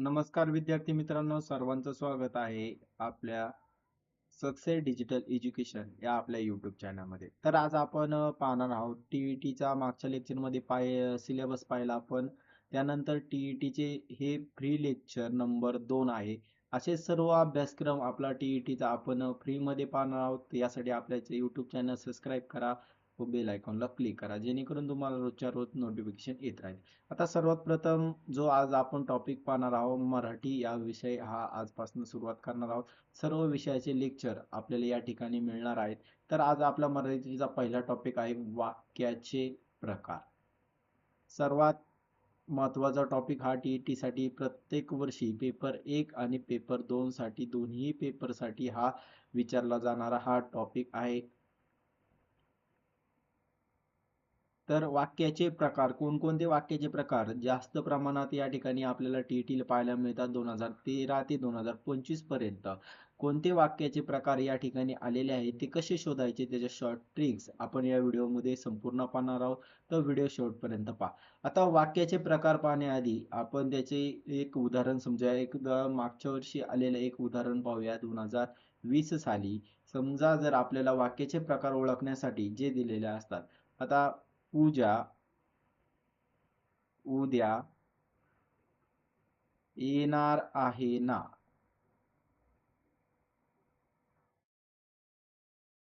नमस्कार विद्यार्थी मित्रांनो सर्वांचं स्वागत आहे आपल्या सक्सेस डिजिटल एज्युकेशन या आपल्या युट्यूब चॅनलमध्ये तर आज आपण पाहणार आहोत टी ई टीचा मागच्या लेक्चरमध्ये पाय सिलेबस पाहिला आपण. त्यानंतर टी ई टीचे हे फ्री लेक्चर नंबर दोन आहे. असे सर्व अभ्यासक्रम आपला टी ई टीचा आपण फ्रीमध्ये पाहणार आहोत. यासाठी आपल्या युट्यूब चॅनल सबस्क्राईब करा. व बेल आयकॉनला क्लिक करा जेणेकरून तुम्हाला रोजच्या रोज नोटिफिकेशन येत राहील. आता सर्वात प्रथम जो आज आपण टॉपिक पाहणार आहोत मराठी या विषय हा आजपासून सुरुवात करणार आहोत. सर्व विषयाचे लेक्चर आपल्याला या ठिकाणी मिळणार आहेत. तर आज आपला मराठीचा पहिला टॉपिक आहे वाक्याचे प्रकार. सर्वात महत्त्वाचा टॉपिक हा टी साठी प्रत्येक वर्षी पेपर एक आणि पेपर दोन साठी दोन्ही पेपरसाठी हा विचारला जाणारा हा टॉपिक आहे. तर वाक्याचे प्रकार कोणकोणते वाक्याचे प्रकार जास्त प्रमाणात या ठिकाणी आपल्याला टी टी पाहायला मिळतात दोन हजार तेरा ते दोन हजार पंचवीसपर्यंत. कोणते वाक्याचे प्रकार या ठिकाणी आलेले आहेत ते कसे शोधायचे त्याच्या शॉर्ट ट्रिक्स आपण या व्हिडिओमध्ये संपूर्ण पाहणार आहोत. तर व्हिडिओ शेवटपर्यंत पहा. आता वाक्याचे प्रकार पाहण्याआधी आपण त्याचे एक उदाहरण समजा एकदा मागच्या वर्षी आलेलं एक उदाहरण पाहूया. दोन हजार वीस साली समजा जर आपल्याला वाक्याचे प्रकार ओळखण्यासाठी जे दिलेले असतात. आता पूजा उद्या येणार आहे ना?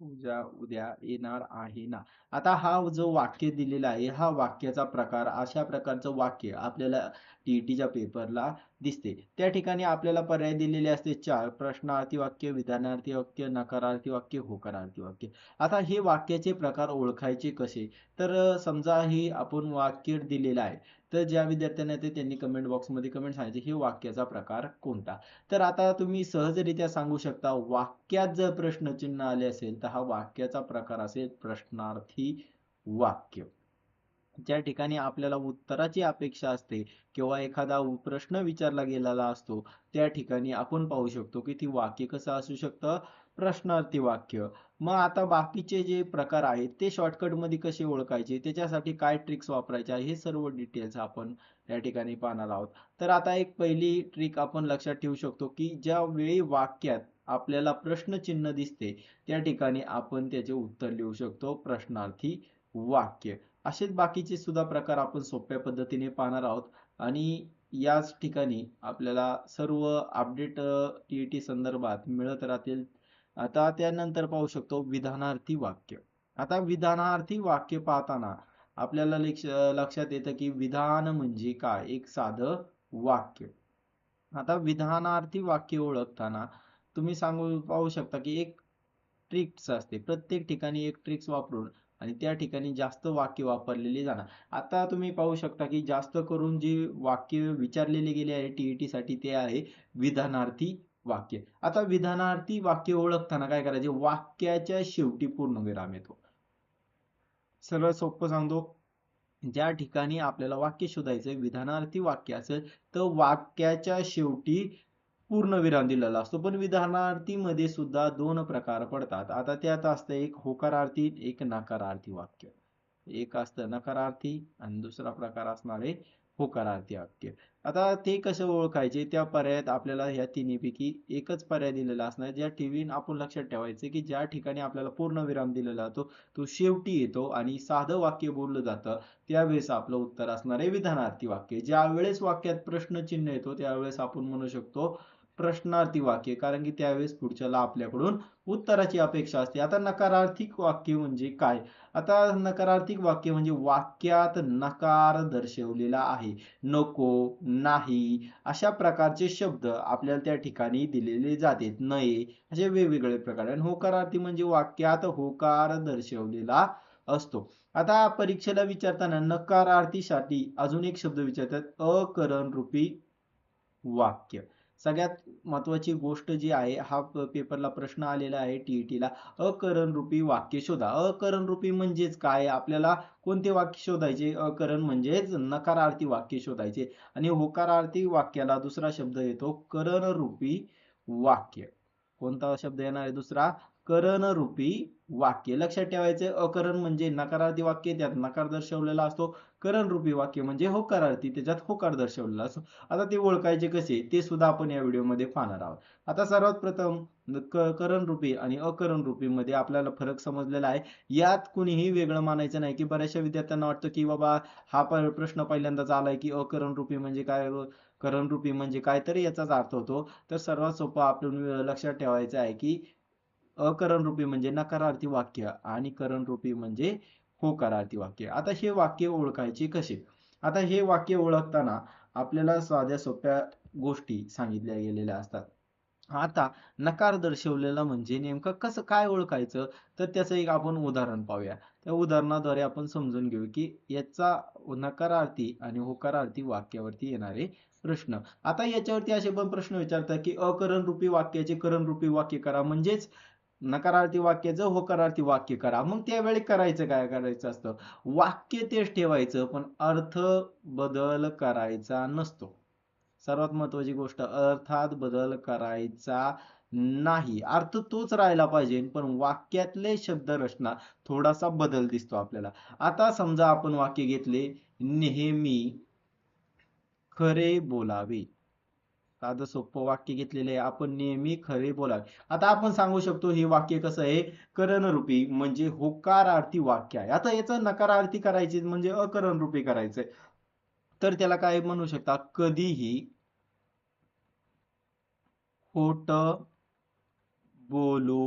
पूजा उद्या येणार आहे ना? आता हा जो वाक्य दिलेला आहे हा वाक्याचा प्रकार अशा प्रकारचं वाक्य आपल्याला टीईटीच्या पेपरला दिसते. त्या ठिकाणी आपल्याला पर्याय दिलेले असते चार प्रश्नार्थी वाक्य विधानार्थी वाक्य नकारार्थी वाक्य होकारार्थी वाक्य आता हे वाक्याचे प्रकार ओळखायचे कसे? तर समजा हे आपण वाक्य दिलेलं आहे तर ज्या विद्यार्थ्यांना ते त्यांनी कमेंट बॉक्समध्ये कमेंट सांगायचे हे वाक्याचा प्रकार कोणता? तर आता तुम्ही सहजरित्या सांगू शकता वाक्यात जर प्रश्नचिन्ह आले असेल तर हा वाक्याचा प्रकार असेल प्रश्नार्थी वाक्य. ज्या ठिकाणी आपल्याला उत्तराची अपेक्षा असते किंवा एखादा प्रश्न विचारला गेलेला असतो त्या ठिकाणी आपण पाहू शकतो की ती वाक्य कसं असू शकतं? प्रश्नार्थी वाक्य. मग आता बाकीचे जे प्रकार आहेत ते शॉर्टकटमध्ये कसे ओळखायचे? त्याच्यासाठी काय ट्रिक्स वापरायच्या? हे सर्व डिटेल्स आपण या ठिकाणी पाहणार आहोत. तर आता एक पहिली ट्रिक आपण लक्षात ठेवू शकतो की ज्या वेळी वाक्यात आपल्याला प्रश्नचिन्ह दिसते त्या ठिकाणी आपण त्याचे उत्तर लिहू शकतो प्रश्नार्थी वाक्य. असेच बाकीचे सुद्धा प्रकार आपण सोप्या पद्धतीने पाहणार आहोत. आणि याच ठिकाणी आपल्याला सर्व अपडेट टी टी संदर्भात मिळत राहतील. आता त्यानंतर पाहू शकतो विधानार्थी वाक्य. आता विधानार्थी वाक्य पाहताना आपल्याला लक्षात येतं की विधान म्हणजे काय? एक साधं वाक्य. आता विधानार्थी वाक्य ओळखताना तुम्ही सांगू पाहू शकता की एक ट्रिक्स असते. प्रत्येक ठिकाणी एक ट्रिक्स वापरून आणि त्या ठिकाणी जास्त वाक्य वापरलेली जाणार. आता तुम्ही पाहू शकता की जास्त करून जी वाक्य विचारलेली गेले आहे टीईटी साठी ते आहे विधानार्थी वाक्य. आता विधानार्थी वाक्य ओळखताना काय करायचे? वाक्याच्या शेवटी पूर्णविराम येतो. सरळ सोपं सांगतो. ज्या ठिकाणी आपल्याला वाक्य शोधायचं विधानार्थी वाक्य असेल तर वाक्याच्या शेवटी पूर्णविराम दिलेला असतो. पण विधानार्थी मध्ये सुद्धा दोन प्रकार पडतात. आता त्यात असतं एक होकारार्थी एक नकारार्थी वाक्य. एक असतं नकारार्थी आणि दुसरा प्रकार असणार आहे होकारार्थी वाक्य. आता ते कसं ओळखायचे? त्या पर्यायात आपल्याला ह्या तिन्हीपैकी एकच पर्याय दिलेला असणार. ज्या ठेवीन आपण लक्षात ठेवायचे की ज्या ठिकाणी आपल्याला पूर्ण विराम दिलेला जातो तो शेवटी येतो आणि साधं वाक्य बोललं जातं. त्यावेळेस आपलं उत्तर असणार आहे विधानार्थी वाक्य. ज्या वेळेस वाक्यात प्रश्नचिन्ह येतो त्यावेळेस आपण म्हणू शकतो प्रश्नार्थी वाक्य. कारण की त्यावेळेस पुढच्याला आपल्याकडून उत्तराची अपेक्षा असते. आता नकारार्थिक वाक्य म्हणजे काय? आता नकारार्थिक वाक्य म्हणजे वाक्यात नकार दर्शवलेला आहे. नको नाही अशा प्रकारचे शब्द आपल्याला त्या ठिकाणी दिलेले जाते. नये असे वेगवेगळे प्रकार. आणि होकारार्थी म्हणजे वाक्यात होकार दर्शवलेला असतो. आता परीक्षेला विचारताना नकारार्थीसाठी अजून एक शब्द विचारतात. अकरण रूपी वाक्य. सगळ्यात महत्वाची गोष्ट जी आहे हा पेपरला प्रश्न आलेला आहे टीईटीला अकरण रूपी वाक्य शोधा. अकरण रूपी म्हणजेच काय? आपल्याला कोणते वाक्य शोधायचे? अकरण म्हणजेच नकारार्थी वाक्य शोधायचे. आणि होकारार्थी वाक्याला दुसरा शब्द येतो करणरूपी वाक्य. कोणता शब्द येणार आहे दुसरा? करणरूपी वाक्य. लक्षात ठेवायचे अकरण म्हणजे नकारार्थी वाक्य त्यात नकार दर्शवलेला असतो. करणरूपी वाक्य म्हणजे होकारार्थी त्याच्यात होकार दर्शवलेला असतो. आता ते ओळखायचे कसे ते सुद्धा आपण या व्हिडिओमध्ये पाहणार आहोत. आता सर्वात प्रथम करणरूपी आणि अकरणरूपी मध्ये आपल्याला फरक समजलेला आहे. यात कुणीही वेगळं मानायचं नाही की बऱ्याचशा विद्यार्थ्यांना वाटतं की बाबा हा प्रश्न पहिल्यांदाच आलाय की अकरणरूपी म्हणजे काय करणरूपी म्हणजे काय तरी याचाच अर्थ होतो. तर सर्वात सोपं आपण लक्षात ठेवायचं आहे की अकरणरूपी म्हणजे नकारार्थी वाक्य आणि करणरूपी म्हणजे होकारार्थी वाक्य. आता हे वाक्य ओळखायचे कसे? आता हे वाक्य ओळखताना आपल्याला साध्या सोप्या गोष्टी सांगितल्या गेलेल्या असतात. आता नकार दर्शवलेला म्हणजे नेमकं कसं काय ओळखायचं? तर त्याचं एक आपण उदाहरण पाहूया. त्या उदाहरणाद्वारे आपण समजून घेऊ की याचा नकारार्थी आणि होकारार्थी वाक्यावरती येणारे प्रश्न. आता याच्यावरती असे पण प्रश्न विचारतात की अकरणरूपी वाक्याचे करणरूपी वाक्य करा म्हणजेच नकारार्थी वाक्याचं होकारार्थी वाक्य करा मग त्यावेळी करायचं काय करायचं असतं? वाक्य तेच ठेवायचं पण अर्थ बदल करायचा नसतो. सर्वात महत्वाची गोष्ट अर्थात बदल करायचा नाही. अर्थ तोच राहिला पाहिजे पण वाक्यातले शब्द रचना थोडासा बदल दिसतो आपल्याला. आता समजा आपण वाक्य घेतले नेहमी खरे बोलावे. साधं सोपं वाक्य घेतलेले आहे. आपण नेहमी खरे बोलावे. आता आपण सांगू शकतो हे वाक्य कसं आहे? करणरूपी म्हणजे होकारार्थी वाक्य आहे. आता याचं नकारार्थी करायचे म्हणजे अकरणरूपी करायचंय. तर त्याला काय म्हणू शकता? कधीही खोट बोलू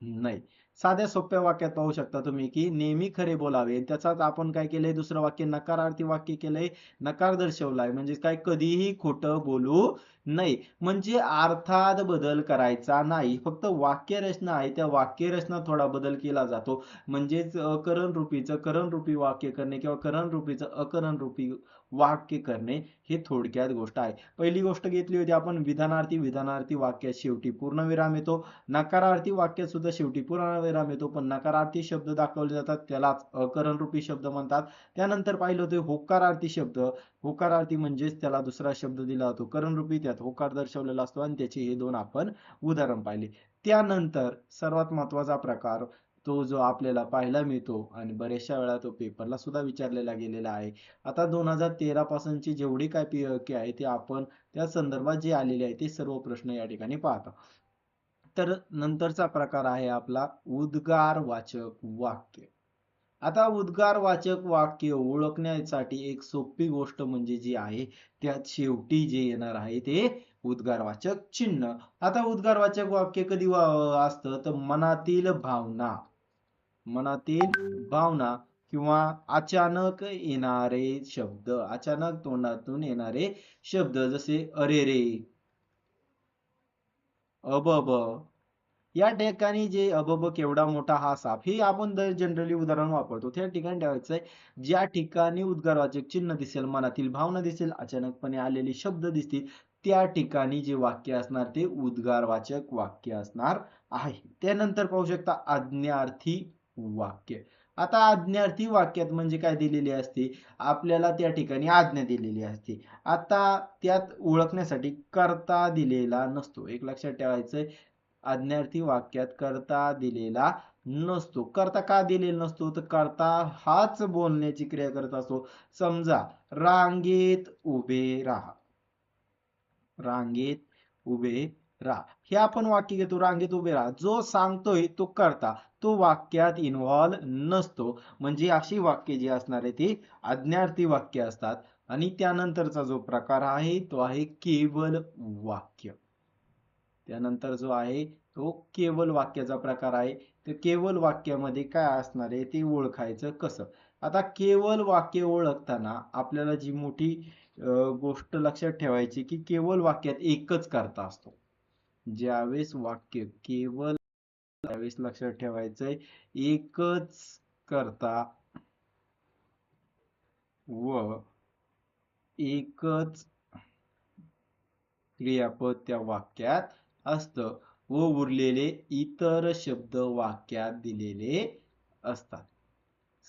नाही साध्या सोप्या वाक्यात पाहू शकता तुम्ही की नेहमी खरे बोलावे. त्याचाच आपण काय केलंय? दुसरं वाक्य नकारार्थी वाक्य केलंय. नकार दर्शवलाय. म्हणजे काय? कधीही खोटं बोलू नाही म्हणजे अर्थात बदल करायचा नाही. फक्त वाक्यरचना आहे. त्या वाक्यरचना थोडा बदल केला जातो. म्हणजेच अकरण रूपीचं करण रूपी वाक्य करणे किंवा करण रूपीचं अकरण रूपी वाक्य करणे हे थोडक्यात गोष्ट आहे. पहिली गोष्ट घेतली होती आपण विधानार्थी विधानार्थी वाक्यात शेवटी पूर्णविराम येतो. नकारार्थी वाक्यात सुद्धा शेवटी पूर्णविराम येतो पण नकारार्थी शब्द दाखवले जातात त्यालाच अकरणरूपी शब्द म्हणतात. त्यानंतर पाहिलं होतं होकारार्थी शब्द. होकारार्थी म्हणजेच त्याला दुसरा शब्द दिला जातो करणरूपी. त्यात होकार दर्शवलेला असतो आणि त्याचे हे दोन आपण उदाहरण पाहिले. त्यानंतर सर्वात महत्त्वाचा प्रकार तो जो आपल्याला पाहायला मिळतो आणि बऱ्याचशा वेळा तो पेपरला सुद्धा विचारलेला गेलेला आहे. आता दोन हजार तेरा पासूनची जेवढी काय पी आहे ते आपण त्या संदर्भात जे आलेले आहे ते सर्व प्रश्न या ठिकाणी पाहतो. तर नंतरचा प्रकार आहे आपला उद्गार वाचक वाक्य. आता उद्गार वाचक वाक्य ओळखण्यासाठी एक सोपी गोष्ट म्हणजे जी आहे त्यात शेवटी जे येणार आहे ते उद्गारवाचक चिन्ह. आता उद्गारवाचक वाक्य कधी असतं? तर मनातील भावना. मनातील भावना किंवा अचानक येणारे शब्द अचानक तोंडातून येणारे शब्द जसे अरे रे अबब या ठिकाणी जे अबब केवढा मोठा हा साप हे आपण दर जनरली उदाहरण वापरतो. त्या ठिकाणी ठेवायचंय ज्या ठिकाणी उद्गारवाचक चिन्ह दिसेल मनातील भावना दिसेल अचानकपणे आलेले शब्द दिसतील त्या ठिकाणी जे वाक्य असणार ते उद्गारवाचक वाक्य असणार आहे. त्यानंतर पाहू शकता आज्ञार्थी वाक्य. आता आज्ञार्थी वाक्यात म्हणजे काय दिलेली असते? आपल्याला त्या ठिकाणी आज्ञा दिलेली असते. आता त्यात ओळखण्यासाठी करता दिलेला नसतो. एक लक्षात ठेवायचंय आज्ञार्थी वाक्यात करता दिलेला नसतो. करता का दिलेला नसतो? तर करता हाच बोलण्याची क्रिया करत असतो. समजा रांगेत उभे राहा. रांगेत उभे राहा. हे आपण वाक्य घेतो रांगेत उभे राहा. जो सांगतोय तो करता. तो वाक्यात इन्व्हॉल्व नसतो. म्हणजे अशी वाक्य जी असणार आहे ती अज्ञार्थी वाक्य असतात. आणि त्यानंतरचा जो प्रकार आहे तो आहे केवल वाक्य. त्यानंतर जो आहे तो केवल वाक्याचा प्रकार आहे. तर केवल वाक्यामध्ये काय असणार आहे ते ओळखायचं कसं? आता केवल वाक्य ओळखताना आपल्याला जी मोठी गोष्ट लक्षात ठेवायची की केवल वाक्यात एकच करता असतो. ज्यावेळेस वाक्य केवल त्यावेळेस लक्षात ठेवायचंय एकच करता व एकच क्रियापद त्या वाक्यात असतं व उरलेले इतर शब्द वाक्यात दिलेले असतात.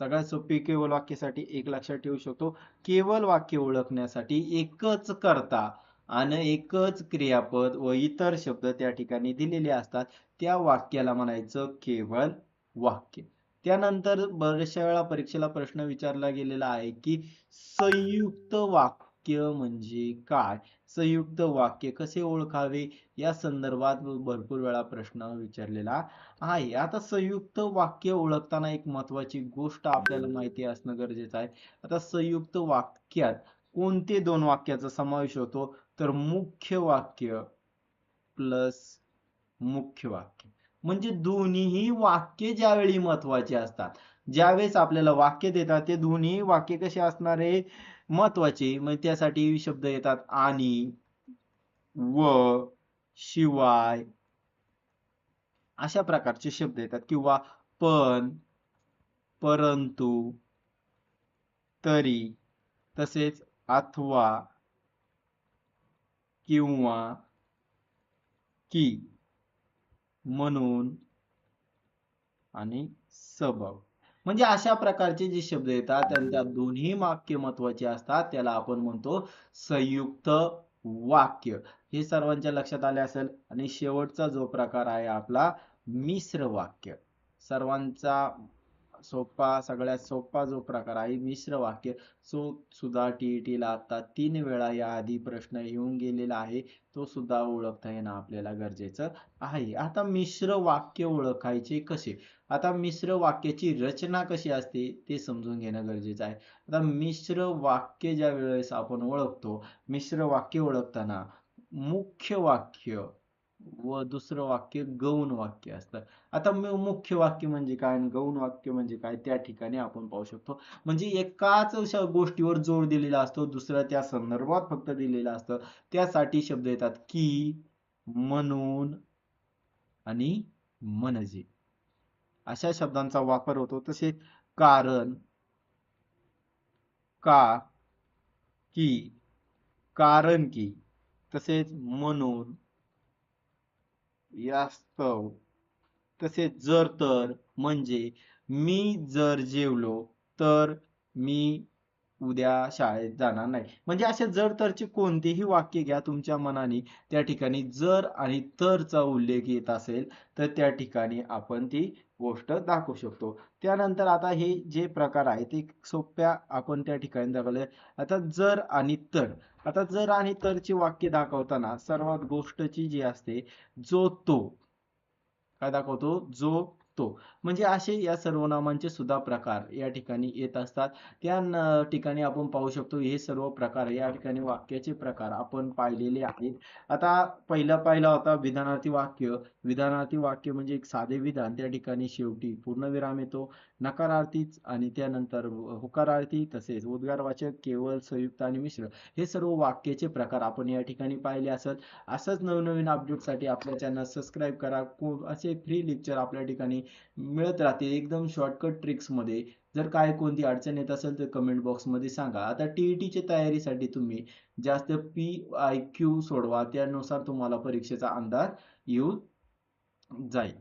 सगळ्यात सोपी केवळ वाक्यासाठी एक लक्षात ठेवू शकतो. केवळ वाक्य ओळखण्यासाठी एकच करता आणि एकच क्रियापद व इतर शब्द त्या ठिकाणी दिलेले असतात. त्या वाक्याला म्हणायचं केवळ वाक्य. त्यानंतर बऱ्याचशा वेळा परीक्षेला प्रश्न विचारला गेलेला आहे की संयुक्त वाक्य म्हणजे काय? संयुक्त वाक्य कसे ओळखावे? या संदर्भात भरपूर वेळा प्रश्न विचारलेला आहे. आता संयुक्त वाक्य ओळखताना एक महत्वाची गोष्ट आपल्याला माहिती असणं गरजेचं आहे. आता संयुक्त वाक्यात कोणते दोन वाक्याचा समावेश होतो? तर मुख्य वाक्य प्लस मुख्य वाक्य. म्हणजे दोन्हीही वाक्य ज्यावेळी महत्त्वाचे असतात ज्यावेळेस आपल्याला वाक्य देतात ते दोन्ही वाक्य कसे असणारे महत्त्वाचे. मग त्यासाठी शब्द येतात आणि व शिवाय. अशा प्रकारचे शब्द येतात. किंवा पण परंतु तरी. तसेच अथवा. किंवा की म्हणून आणि सबब म्हणजे अशा प्रकारचे जे शब्द येतात त्यांच्या दोन्ही वाक्य महत्त्वाचे असतात. त्याला आपण म्हणतो संयुक्त वाक्य. हे सर्वांच्या लक्षात आले असेल? आणि शेवटचा जो प्रकार आहे आपला मिश्र वाक्य. सर्वांचा सोपा सगळ्यात सोपा जो प्रकार आहे मिश्र वाक्य. सो सुद्धा टी ला आता तीन वेळा या आधी प्रश्न येऊन गेलेला आहे. तो सुद्धा ओळखता येणं आपल्याला गरजेचं आहे. आता मिश्र वाक्य ओळखायचे कसे? आता मिश्र वाक्याची रचना कशी असते ते समजून घेणं गरजेचं आहे. आता मिश्र वाक्य ज्या वेळेस आपण ओळखतो मिश्र वाक्य ओळखताना मुख्य वाक्य व दुसरं वाक्य गौण वाक्य असतं. आता मुख्य वाक्य म्हणजे काय आणि गौण वाक्य म्हणजे काय त्या ठिकाणी आपण पाहू शकतो. म्हणजे एकाच गोष्टीवर जोर दिलेला असतो दुसरा त्या संदर्भात फक्त दिलेला असतं. त्यासाठी शब्द येतात की म्हणून आणि म्हणजे. अशा शब्दांचा वापर होतो. तसे कारण का की कारण की. तसेच म्हणून यास्तव तसेच जर तर म्हणजे मी जर जेवलो तर मी उद्या शाळेत जाणार नाही. म्हणजे असे जर तरचे कोणतेही वाक्य घ्या तुमच्या मनाने. त्या ठिकाणी जर आणि तरचा उल्लेख येत असेल तर त्या ठिकाणी आपण ती गोष्ट दाखवू शकतो. त्यानंतर आता हे जे प्रकार आहे ते सोप्या आपण त्या ठिकाणी दाखवले आता जर आणि तर. आता जर आणि तरची वाक्य दाखवताना सर्वात गोष्टची जी असते जो तो. काय दाखवतो? जो तो म्हणजे असे या सर्वनामांचे सुद्धा प्रकार या ठिकाणी येत असतात. त्या ठिकाणी आपण पाहू शकतो हे सर्व प्रकार या ठिकाणी वाक्याचे प्रकार आपण पाहिलेले आहेत. आता पहिला पाहिला होता विधानार्थी वाक्य. विधानार्थी वाक्य म्हणजे एक साधे विधान. त्या ठिकाणी शेवटी पूर्णविराम येतो. नकारार्थीच आणि त्यानंतर होकारार्थी तसेच उद्गारवाचक केवळ संयुक्त आणि मिश्र हे सर्व वाक्याचे प्रकार आपण या ठिकाणी पाहिले असत असंच नवनवीन अपडेटसाठी आपल्या चॅनल सबस्क्राईब करा. असे फ्री लेक्चर आपल्या ठिकाणी मिळत राहते एकदम शॉर्टकट ट्रिक्समध्ये जर काय कोणती अडचण येत असेल तर कमेंट बॉक्समध्ये सांगा. आता टी ई टीच्या तयारीसाठी तुम्ही जास्त पी आय क्यू सोडवा. त्यानुसार तुम्हाला परीक्षेचा अंदाज येऊन जाईल.